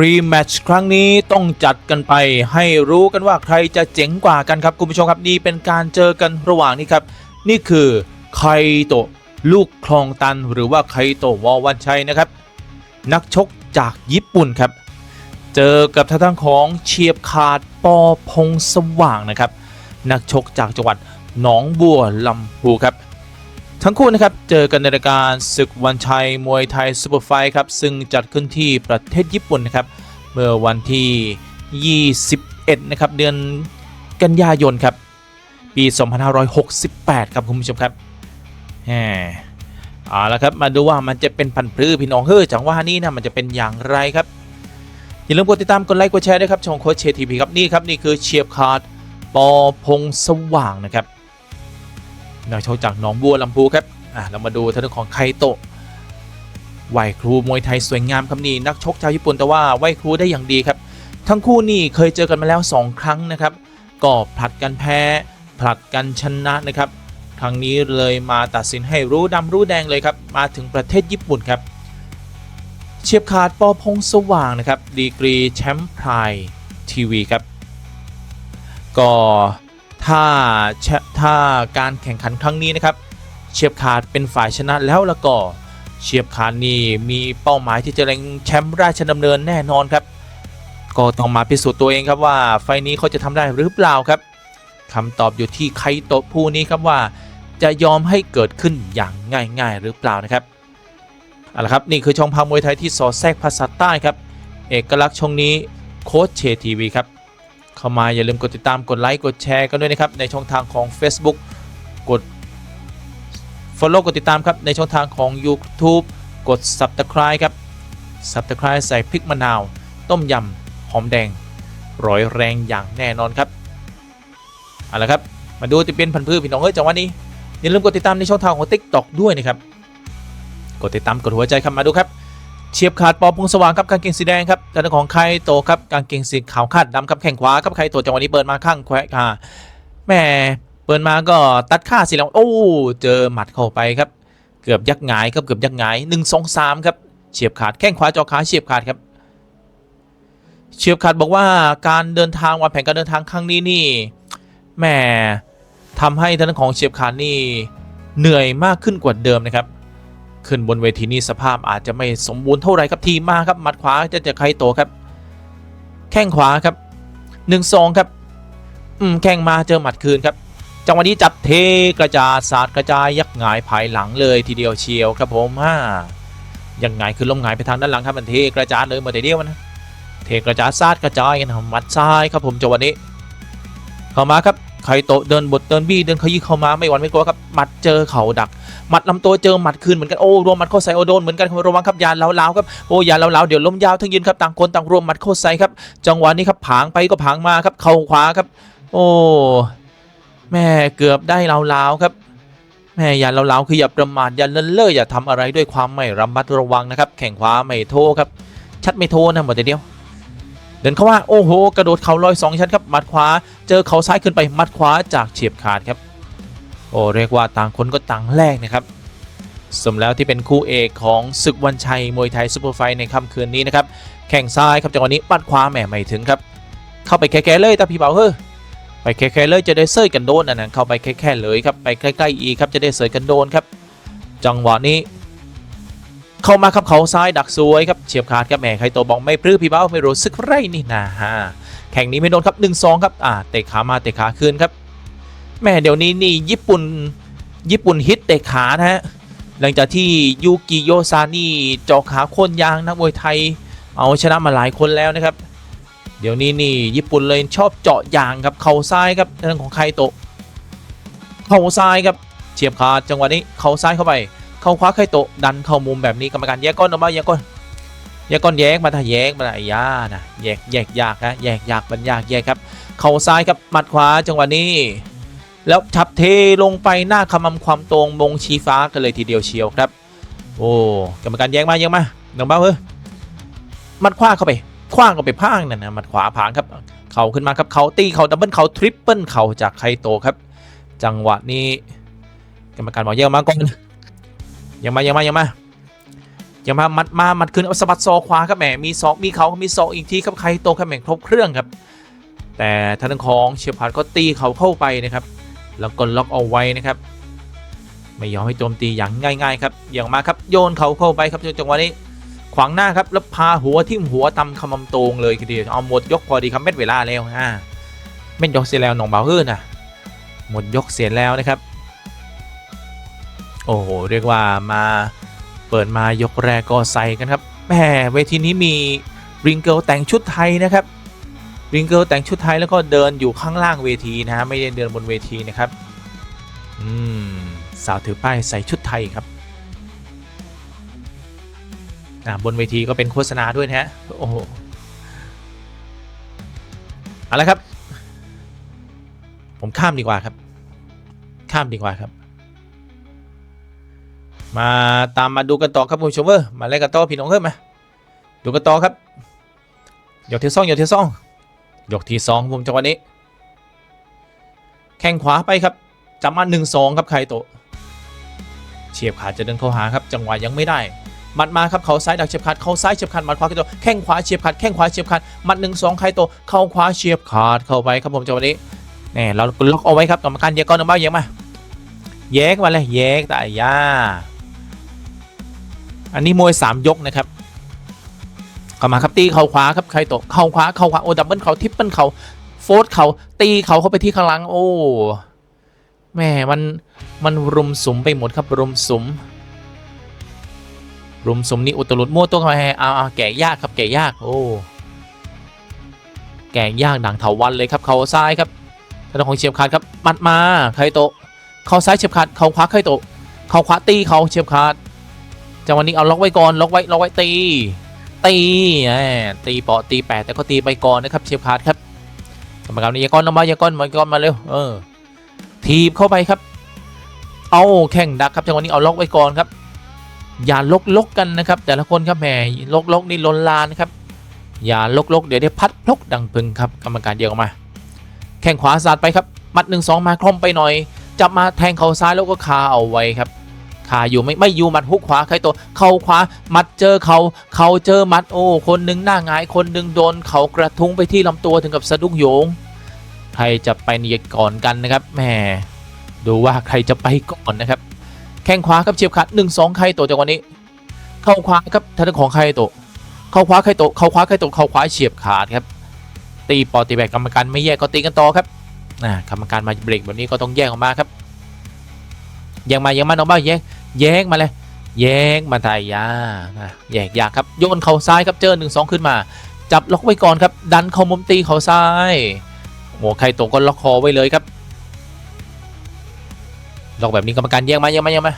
รีแมตช์ครั้งนี้ต้องจัดกันไปให้รู้กันว่าใครจะเจ๋งกว่ากันครับคุณผู้ชมครับนี่เป็นการเจอกันระหว่างนี้ครับ นี่คือไคโตะลูกคลองตันหรือว่าไคโตะวอวันชัยนะครับ นักชกจากญี่ปุ่นครับ เจอกับทางด้านของเฉียบขาดปอพงสว่างนะครับ นักชกจากจังหวัดหนองบัวลำพูครับ ทั้งคู่นะครับเจอกันในรายการศึกวันชัยมวยไทยซูเปอร์ไฟท์ครับซึ่งจัดขึ้นที่ประเทศญี่ปุ่นนะครับเมื่อวันที่ 21 นะครับ เดือนกันยายน ครับ ปี 2568 ครับ คุณผู้ชมครับแหมเอาละครับ มาดูว่ามันจะเป็นพันธุ์พืชพี่น้องเฮ้ยจังว่านี่นะมันจะเป็นอย่างไรครับ อย่าลืมกดติดตาม กดไลค์ กดแชร์ด้วยครับช่องโค้ชเชทีพีครับ นี่ครับ นี่คือเชียบคาร์ดปอพงสว่างนะครับ นักชกจากหนองบัวลำพูครับอะเรามาดูทางด้านของไคโตะไหวครูมวยไทยสวยงามครับนี่นักชกชาวญี่ปุ่นแต่ว่าไหวครูได้อย่างดีครับ ทั้งคู่นี่เคยเจอกันมาแล้ว 2 ครั้งนะครับ ก็ผลัดกันแพ้ ผลัดกันชนะนะครับ ครั้งนี้เลยมาตัดสินให้รู้ดำรู้แดงเลยครับ มาถึงประเทศญี่ปุ่นครับ เชียบขาดปอพงสว่างนะครับ ดีกรีแชมป์ไพรทีวีครับ ก็ ถ้าถ้าการแข่งขันครั้งนี้นะครับเชียบขาดเป็นฝ่ายชนะแล้วล้วก็เชียบขาดนี่มีเป้าหมายที่จะเล็งแชมป์ราชดำเนินแน่นอนครับ ก็ต้องมาพิสูจน์ตัวเองครับว่าไฟล์นี้เขาจะทำได้หรือเปล่าครับคำตอบอยู่ที่ไคโตะผู้นี้ครับว่า จะยอมให้เกิดขึ้นอย่างง่ายๆหรือเปล่านะครับเอาละครับนี่คือช่องพามวยไทยที่สอดแทรกภาษาใต้ครับ เอกลักษณ์ช่องนี้โค้ชเชทีวีครับ เข้ามาอย่าลืมกดติดตามกดไลค์กดแชร์กันด้วยนะครับในช่องทางของ Facebook กด Follow กดติดตามครับในช่องทางของ YouTube กด Subscribe ครับ Subscribe ใส่พริกมะนาว ต้มยำหอมแดงร้อยแรงอย่างแน่นอนครับเอาละครับมาดูจะเป็นพันธุ์พืชพี่น้องเฮ้ยจังหวะนี้อย่าลืมกดติดตามในช่องทางของ TikTok ด้วยนะครับกดติดตามกดหัวใจครับมาดูครับ เฉียบขาดปอพงสว่างครับกางเกงสีแดงครับด้านของไคโตครับกางเกงสีขาวคาดดำครับแข้งขวาครับไคโตจังหวะนี้เปิดมาข้างแควค่ะแม่เปิดมาก็ตัดค่าสิแล้วโอ้เจอหมัดเข้าไปครับ เกือบยักหงายครับเกือบยักหงายหนึ่งสองสามครับเฉียบขาดแข้งขวาจอขาเฉียบขาดครับ เฉียบขาดบอกว่าการเดินทางวางแผนการเดินทางครั้งนี้นี่แม่ทำให้ทางด้านของเฉียบขาดนี่เหนื่อยมากขึ้นกว่าเดิมนะครับ ขึ้นบนเวทีนี้สภาพอาจจะไม่สมบูรณ์เท่าไหร่ครับทีมาครับหมัดขวาจะจะใครโตครับ แข้งขวาครับหนึ่งสองครับ อืมแข้งมาเจอหมัดคืนครับจังหวะนี้จับเทกระจาดสาดกระจายยักหงายภายหลังเลยทีเดียวเชียวครับผมฮ่ายังไงคือล้มหงายไปทางด้านหลังครับมันเทกระจาดเลยเมื่อเดียวนะเทกระจาดสาดกระจายกันหมัดซ้ายครับผมจังหวะนี้เข้ามาครับ ไคโตะเดินบทเดินบี้เดินขยี้เข้ามาไม่หวั่นไม่กลัวครับหมัดเจอเข่าดักหมัดลำตัวเจอหมัดคืนเหมือนกันโอ้รวมหมัดเข้าใส่โอโดนเหมือนกันระวังครับยาเล้าๆครับโอ้ยาเล้าๆเดี๋ยวล้มยาวทั้งยืนครับต่างคนต่างรวมหมัดเข้าใส่ครับ จังหวะนี้ครับผางไปก็ผางมาครับเข่าขวาครับ โอ้แม่เกือบได้เล้าๆครับแม่อย่าเล้าๆคืออย่าประมาทอย่าเลินเล่ออย่าทำอะไรด้วยความไม่ระมัดระวังนะครับ แข่งขวาไม่โทครับ ชัดไม่โทนะหมดแต่เดียว เดินเข้าว่าโอ้โห กระโดดเข่าลอยสองชั้นครับหมัดขวา เจอเข่าซ้ายขึ้นไปหมัดขวาจากเฉียบขาดครับ โอ้เรียกว่าต่างคนก็ต่างแรกนะครับสมแล้วที่เป็นคู่เอกของศึกวันชัยมวยไทยซูเปอร์ไฟในค่ำคืนนี้นะครับแข่งซ้ายครับจังหวะนี้ปัดขวาแหม่ไม่ถึงครับ เข้าไปแค่ๆเลยตาพี่เบาเฮ้ยไปแค่ๆเลยจะได้เซยกันโดนอันนั้นเข้าไปแค่ๆเลยครับไปใกล้ๆอีครับจะได้เสยกันโดนครับ จังหวะนี้ เข้ามาครับเขาซ้ายดักสวยครับเฉียบขาดครับแหม่ใครโตบอกไม่พลื้พี่เบ้าไม่รู้สึกไรนี่นะฮะแข่งนี้ไม่โดนครับ1นสองครับอ่าเตะขามาเตะขาคืนครับแม่เดี๋ยวนี้นี่ญี่ปุ่นญี่ปุ่นฮิตเตะขานะฮะหลังจากที่ยูกิโยซานี่เจาะขาโคนยางนักมวยไทย เอาชนะมาหลายคนแล้วนะครับ เดี๋ยวนี้นี่ญี่ปุ่นเลยชอบเจาะยางครับเข่าซ้ายครับทางของไคโตะเข่าซ้ายครับเฉียบขาดจังหวะนี้เข่าซ้ายเข้าไป เขาขวาไคโตะดันเข้ามุมแบบนี้กรรมการแยกก้อนออกมาแยกก้อนแยกก้อนแยกมาถ้าแยกมาไอ้ยานะแยกแยกยากนะแยกยากมันยากแยกครับ เข่าซ้ายครับหมัดขวาจังหวะนี้ แล้วทับเทลงไปหน้าขมำความตรงมงชี้ฟ้ากันเลยทีเดียวเชียวครับ โอ้กรรมการแย้งมาแย้งมาน้องเบ้าเฮ้ยมัดขว้าเข้าไปขว้างเข้าไปพางนั่นนะมัดขวาผางครับ เข่าขึ้นมาครับเข่าตีเข่าดับเบิลเข่าทริปเปิลเข่าจากไคโตครับ จังหวะนี้ กรรมการบอกแย้งมาก่อน ยังมายังมายังมายังมามัดมามัดขึ้นเอาสะบัดซอขวาครับแหมมีศอกมีเขามีศอกอีกทีครับใครโตครับแหมครบเครื่องครับ แต่ทางด้านของเชียร์พาดก็ตีเขาเข้าไปนะครับแล้วก็ล็อกเอาไว้นะครับ ไม่ยอมให้โจมตีอย่างง่ายๆครับอย่างมาครับโยนเขาเข้าไปครับจังหวะนี้ขวางหน้าครับแล้วพาหัวทิ่มหัวตำคำมำโตงเลยทีเดียวเอาหมดยกพอดีครับเม็ดเวลาแล้วอ่าเม็ดยกเสียแล้วหนองเบาเฮือนะหมดยกเสียแล้วนะครับ โอ้โห เรียกว่ามาเปิดมายกแรกก็ใส่กันครับแหมเวทีนี้มีริงเกิลแต่งชุดไทยนะครับริงเกิลแต่งชุดไทยแล้วก็เดินอยู่ข้างล่างเวทีนะฮะไม่ได้เดินบนเวทีนะครับอืมสาวถือป้ายใส่ชุดไทยครับอ่าบนเวทีก็เป็นโฆษณาด้วยนะฮะโอ้โหเอาละครับ ผมข้ามดีกว่าครับ ข้ามดีกว่าครับ มาตามมาดูกันต่อครับคุณผู้ชมเออมาเล่นกันต่อพี่น้องเฮ้ยมาดูกันต่อครับยกที่สองยกที่สองยกที่สองผมจังหวะนี้แข้งขวาไปครับจับมาหนึ่งสองครับไคโตะเฉียบขาดจะเดินเข้าหาครับจังหวะยังไม่ได้หมัดมาครับเขาซ้ายดักเฉียบขาดเขาซ้ายเฉียบขาดหมัดขวาไคโตะแข้งขวาเฉียบขาดแข้งขวาเฉียบขาดหมัดหนึ่งสองไคโตะเข้าขวาเฉียบขาดเข้าไปครับผมจังหวะนี้แนี่เราล็อกเอาไว้ครับกรรมการแยกก้อนน้ำบ้าแยกมาแยกมาเลยแยกแต่ย่า อันนี้มวยสามยกนะครับเข้ามาครับตีเข่าขวาครับไคโตะเข่าขวาเข่าขวาโอ้ดับเบิลเข่าทิปเปิลเข่าโฟร์เข่าตีเข่าเข้าไปที่ข้างหลังโอ้แม่มันมันรุมสุมไปหมดครับรุมสุมรุมสมนี่อุตรุดมั่วตัวเข้าไปเอาเอาแก่ยากครับแก่ยากโอ้แก่ยากดังเถาวันเลยครับเข่าซ้ายครับทางด้านของเฉียบขาดครับมัดมาไคโตะเข่าซ้ายเฉียบขาดเข่าขวาไคโตะเข่าขวาตีเขาเฉียบขาด จังหวะนี้เอาล็อกไว้ก่อนล็อกไว้ล็อกไว้ตี ตีแหมตีเปาะตีแปดแต่ก็ตีไปก่อนนะครับเฉียบขาดครับกรรมการนี่ยาก้อนมายาก้อนมาก้อนมาเร็วเออทีบเข้าไปครับ เอาแข่งดักครับจังหวะนี้เอาล็อกไว้ก่อนครับ อย่าลกลกกันนะครับ แต่ละคนครับแหมลกลกนี่ลนลานครับ อย่าลกลกเดี๋ยวได้พัดพลกดังพึงครับกรรมการเดียวมา แข้งขวาสาดไปครับมัดหนึ่งสองมาคล่อมไปหน่อยจับมาแทงเข่าซ้ายแล้วก็คาเอาไว้ครับ คาอยู่ไม่ไม่อยู่มัดฮุกขวาใครตัวเข่าขวามัดเจอเขาเขาเจอมัดโอ้คนหนึ่งหน้าหงายคนหนึ่งโดนเขากระทุ้งไปที่ลำตัวถึงกับสะดุ้งโยงใครจะไปเนี่ก่อนกันนะครับแหมดูว่าใครจะไปก่อนนะครับ แข้งขวาครับเฉียบขาดหนึ่งสองใครตัวจังหวะนี้ เข้าขวาครับทางของใครตัวเข้าขวาใครตัวเข้าขวาใครตัวเข้าขวาเฉียบขาดครับตีปอตีแบกกรรมการไม่แยกก็ตีกันต่อครับกรรมการมาเบรกแบบนี้ก็ต้องแยกออกมาครับแยกมาแยกมาน้องบ้าแยก แยกมาเลยแยกมาไทยยาอะแยกยากครับโยนเข่าซ้ายครับเจอหนึ่งสองขึ้นมา จับล็อกไว้ก่อนครับ ดันเข้ามุมตีเข่าซ้ายโอ้ใครตกก็ล็อกคอไว้เลยครับล็อกแบบนี้กรรมการแยกมาแยกมาแยกมา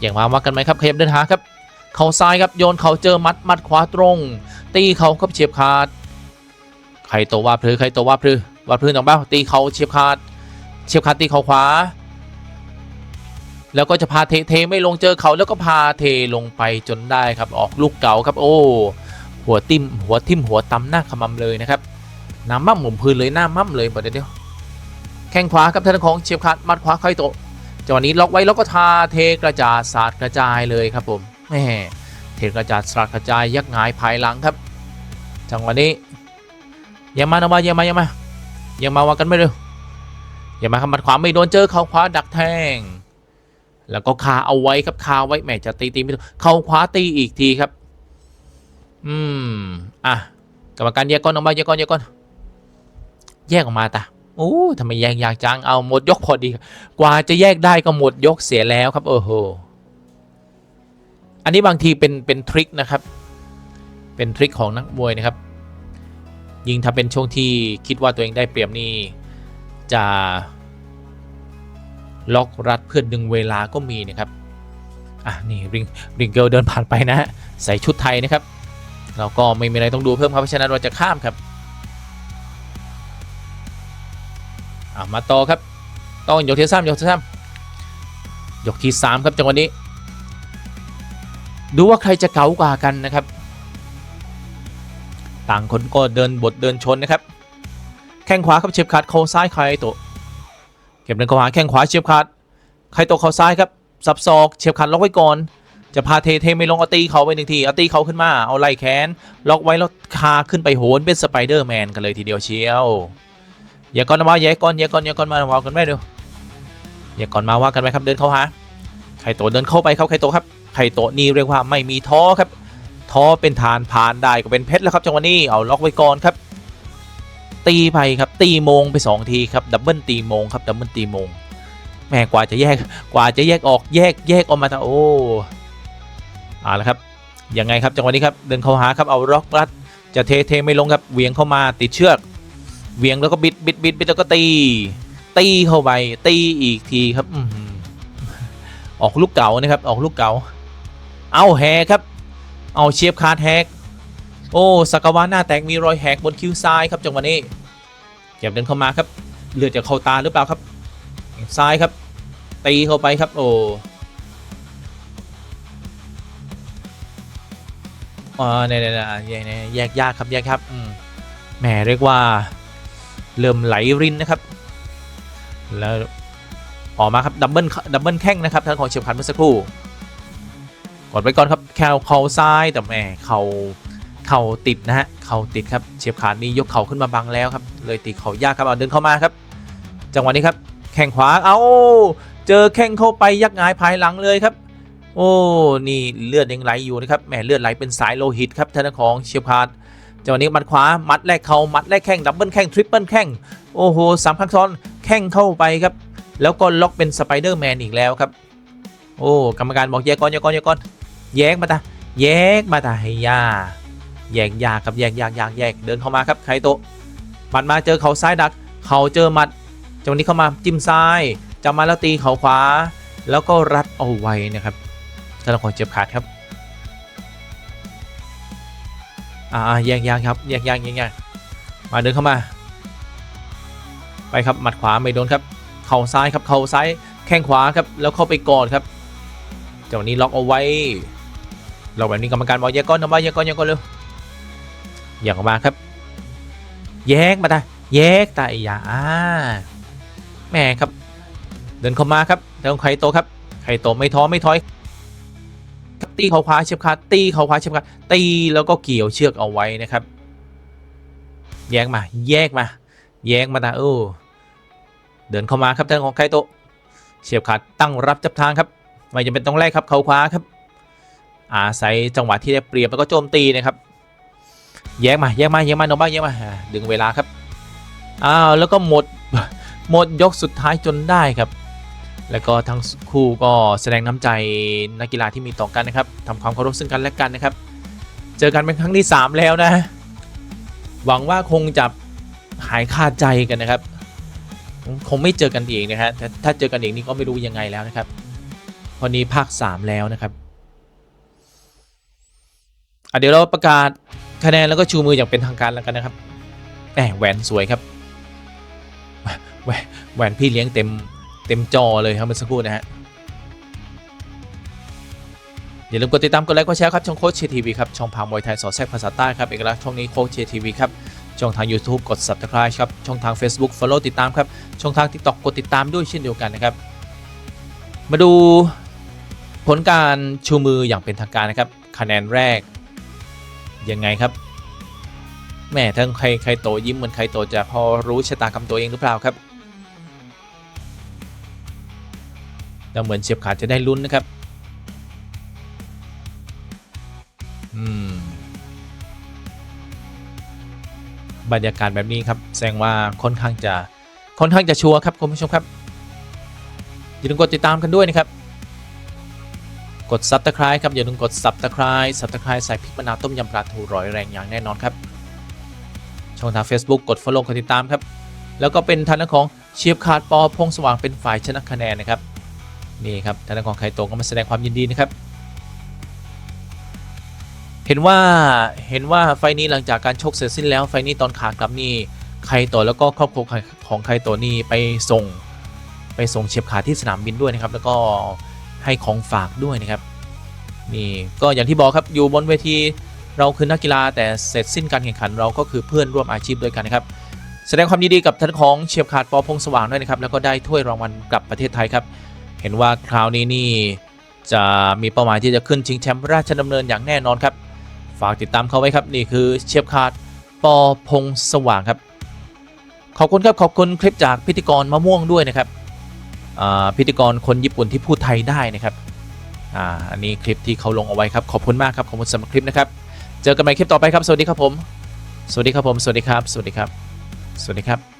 แยกมาว่ากันไหมครับขยับเดินหาครับเข่าซ้ายครับโยนเข่าเจอมัดมัดขวาตรง ตีเข่าครับเฉียบขาดใครตัวว่าพลือใครตัวว่าพลือว่าพลือน้องเบ้าตีเข่าเฉียบขาดเฉียบขาดตีเข่าขวา แล้วก็จะพาเทเทไม่ลงเจอเขาแล้วก็พาเทลงไปจนได้ครับออกลูกเก่าครับโอ้หัวติ่มหัวทิ่มหัวตำหน้าขมำเลยนะครับน้ำมั่มหมุนพื้นเลยหน้ามั่มเลยประเดี๋ยวเดียวแข้งขวาครับทางด้านของเฉียบขาดมัดขวาใคโตะจังหวะนี้ล็อกไว้แล้วก็ทาเทกระจาดสาดกระจายเลยครับผมแม่เทกระจาดสาดกระจายยักหงายภายหลังครับ จังหวะนี้ยังมาเอามายังมายังมายังมาว่ากันไม่เร็วยังมาครับมัดขวาไม่โดนเจอเขาขวาดักแทง แล้วก็คาเอาไว้ครับคาไว้แหมจะตีตีไม่ถูกเขาขวาตีอีกทีครับ อืมอะกรรมการแยกก้อนออกมาแยกก้อนแยกก้อนแยกออกมาตาโอ้ทำไมแยกยากจังเอาหมดยกพอดี กว่าจะแยกได้ก็หมดยกเสียแล้วครับโอ้โหอันนี้บางทีเป็นเป็นทริคนะครับ เป็นทริคของนักมวยนะครับ ยิ่งถ้าเป็นช่วงที่คิดว่าตัวเองได้เปรียบนี่จะ ล็อกรัดเพื่อดึงเวลาก็มีนะครับอะนี่ริงริงเกิลเดินผ่านไปนะฮะใส่ชุดไทยนะครับเราก็ไม่มีอะไรต้องดูเพิ่มครับเพราะฉะนั้นเราจะข้ามครับอะมาต่อครับต้องยกที่สามยกที่สามยกที่สามครับจังหวะนี้ ดูว่าใครจะเก๋ากว่ากันนะครับ ต่างคนก็เดินบทเดินชนนะครับ แข้งขวาครับเฉียบขาดเข่าซ้ายใครตัว ก็บเดินเข้าหาแข้งขวาเฉียบขาดใครตัวเข่าซ้ายครับสับศอกเฉียบขาดล็อกไว้ก่อน จะพาเทเทไม่ลงเอาตีเขาไปหนึ่งทีเอาตีเขาขึ้นมาเอาไล่แขนล็อกไว้แล้วคาขึ้นไปโหนเป็นสไปเดอร์แมนกันเลยทีเดียวเชียวอย่าก่อนมาอย่าก่อนอย่าก่อนอย่าก่อนมาว่ากันไม่เดียวอย่าก่อนมาว่ากันไหมครับเดินเข้าหาไข่โตเดินเข้าไปครับไข่โตครับไข่โตนี่เรียกว่าไม่มีท้อครับท้อเป็นฐานผ่านได้ก็เป็นเพชรแล้วครับจังหวะนี้เอาล็อกไว้ก่อนครับ ตีไปครับตีโมงไปสองทีครับดับเบิลตีโมงครับดับเบิลตีโมงแม่กว่าจะแยกกว่าจะแยกออกแยกแยกออกมาต่โอ้เอาละครับยังไงครับจังหวะนี้ครับเดินเข้าหาครับเอาล็อกรัดจะเทเทไม่ลงครับเวียงเข้ามาติดเชือกเวียงแล้วก็บิดบิดบิดบิดแล้วก็ตี ตีเข้าไปตีอีกทีครับออกลูกเก่านะครับออกลูกเก่าเอาแหกครับ เอาเชียบคาดแหก โอ้สักวาหน้าแตกมีรอยแหกบนคิ้วซ้ายครับจังหวะนี้เก็บเดินเข้ามาครับ เลือดจะเข้าตาหรือเปล่าครับ ซ้ายครับ ตีเข้าไปครับ โอ้อ่าเนี่ยเนี่ยเนี่ยแยกยากครับแยกครับอืมแหมเรียกว่า เริ่มไหลรินนะครับ แล้วออกมาครับดับเบิลดับเบิลแข้งนะครับทางของเฉียบพันเมื่อสักครู่กดไว้ก่อนครับแคลเข่าซ้ายแต่แหมเข่า เข่าติดนะฮะเข่าติดครับเฉียบขาดนี่ยกเข่าขึ้นมาบังแล้วครับเลยตีเข่ายากครับเอาเดินเข้ามาครับ จังหวะนี้ครับ แข้งขวาเอาเจอแข้งเข้าไปยักงายภายหลังเลยครับ โอ้นี่เลือดยังไหลอยู่นะครับแหมเลือดไหลเป็นสายโลหิตครับทางด้านของเฉียบขาดจังหวะนี้มัดขวามัดแรกเข่ามัดแรกแข้งดับเบิลแข้งทริปเปิลแข้งโอ้โหสามครั้งซ้อนแข้งเข้าไปครับ แล้วก็ล็อกเป็นสไปเดอร์แมนอีกแล้วครับ โอ้กรรมการบอกแยกก่อนแยกก่อนแยกก่อนแยกมาตาแยกมาตาให้ยา แยกยากครับแยกยากยากแยกเดินเข้ามาครับไคโตะหมัดมาเจอเขาซ้ายดัก เขาเจอหมัดจังหวะนี้เข้ามาจิ้มซ้ายจะมาแล้วตีเขาขวา แล้วก็รัดเอาไว้นะครับถ้าเราขอเจ็บขาดครับอ่าแยกยากครับแยกยากแยกยากมาเดินเข้ามา ไปครับหมัดขวาไม่โดนครับ เข่าซ้ายครับเข่าซ้ายแข้งขวาครับแล้วเข้าไปกอดครับจังหวะนี้ล็อกเอาไว้เราแบบนี้กรรมการบอกแยกก้อนทำไมแยกก้อนแยกก้อนเร็ว อย่างออกมาครับ แยกมาตาแยกตาอยาอ่าแม่ครับ เดินเข้ามาครับเดินไข่โตครับไข่โตไม่ท้อไม่ถอยตีเขาขวาเฉียบขาดตีเขาขวาเฉียบขาดตีแล้วก็เกี่ยวเชือกเอาไว้นะครับ แยกมา แยกมา แยกมาตาโอ้เดินเข้ามาครับทางของไคโตเฉียบขาดตั้งรับจับทางครับไม่จำเป็นต้องแลกครับเขาขวาครับ อาศัยจังหวะที่ได้เปรียบแล้วก็โจมตีนะครับ แยกมาแยกมาแยกมาโนบ้าแยกมาดึงเวลาครับอ้าวแล้วก็หมดหมดยกสุดท้ายจนได้ครับ แล้วก็ทั้งคู่ก็แสดงน้ำใจนักกีฬาที่มีต่อกันนะครับทำความเคารพซึ่งกันและกันนะครับ เจอกันเป็นครั้งที่ 3 แล้วนะ หวังว่าคงจะหายคาใจกันนะครับ คงไม่เจอกันอีกนะฮะแต่ถ้าเจอกันอีกนี่ก็ไม่รู้ยังไงแล้วนะครับวันนี้ภาค 3 แล้วนะครับเดี๋ยวเราประกาศ คะแนนแล้วก็ชูมืออย่างเป็นทางการแล้วกันนะครับแหมแหวนสวยครับแหวนแหวนพี่เลี้ยงเต็มเต็มจอเลยครับเมื่อสักครู่นะฮะอย่าลืมกดติดตามกดไลค์กดแชร์ครับช่องโค้ชเชทีวีครับช่องพามวยไทยสอดแทรกภาษาใต้ครับเอกลักษณ์ช่องนี้โค้ชเชทีวีครับช่องทาง YouTube กด Subscribe ครับช่องทาง Facebook Follow ติดตามครับช่องทาง TikTok กดติดตามด้วยเช่นเดียวกันนะครับมาดูผลการชูมืออย่างเป็นทางการนะครับคะแนนแรก ยังไงครับแม่ทั้งใครใครโตยิ้มเหมือนใครโตจะพอรู้ชะตากรรมตัวเองหรือเปล่าครับแต่เหมือนเฉียบขาดจะได้ลุ้นนะครับ อืม บรรยากาศแบบนี้ครับแสดงว่าค่อนข้างจะค่อนข้างจะชัวร์ครับคุณผู้ชมครับอย่าลืมกดติดตามกันด้วยนะครับ กด subscribe ครับอย่าลืมกด subscribe subscribe ใส่พริกมะนาวต้มยำปลาทูร้อยแรงอย่างแน่นอนครับ ช่องทาง Facebook กด follow กดติดตามครับ แล้วก็เป็นทางด้านของเชียบขาดปอพงสว่างเป็นฝ่ายชนะคะแนนนะครับนี่ครับทางด้านของไคโตะก็มาแสดงความยินดีนะครับ เห็นว่าเห็นว่าไฟนี้หลังจากการชกเสร็จสิ้นแล้วไฟนี้ตอนขากลับนี่ไคโตะแล้วก็ครอบครัวของไคโตะนี่ไปส่ง ไปส่งเฉียบขาดที่สนามบินด้วยนะครับ แล้วก็ ให้ของฝากด้วยนะครับนี่ก็อย่างที่บอกครับอยู่บนเวทีเราคือนักกีฬาแต่เสร็จสิ้นการแข่งขันเราก็คือเพื่อนร่วมอาชีพด้วยกันนะครับแสดงความยินดีกับท่านของเฉียบขาดปอพงสว่างด้วยนะครับแล้วก็ได้ถ้วยรางวัลกลับประเทศไทยครับ เห็นว่าคราวนี้นี่จะมีเป้าหมายที่จะขึ้นชิงแชมป์ราชดำเนินอย่างแน่นอนครับ ฝากติดตามเขาไว้ครับนี่คือเชียบขาดปอพงสว่างครับ ขอบคุณครับขอบคุณคลิปจากพิธีกรมะม่วงด้วยนะครับ พิธีกรคนญี่ปุ่นที่พูดไทยได้นะครับอ่าอันนี้คลิปที่เขาลงเอาไว้ครับ ขอบคุณมากครับขอบคุณสำหรับคลิปนะครับ เจอกันใหม่คลิปต่อไปครับ สวัสดีครับผม สวัสดีครับผม สวัสดีครับ สวัสดีครับ สวัสดีครับ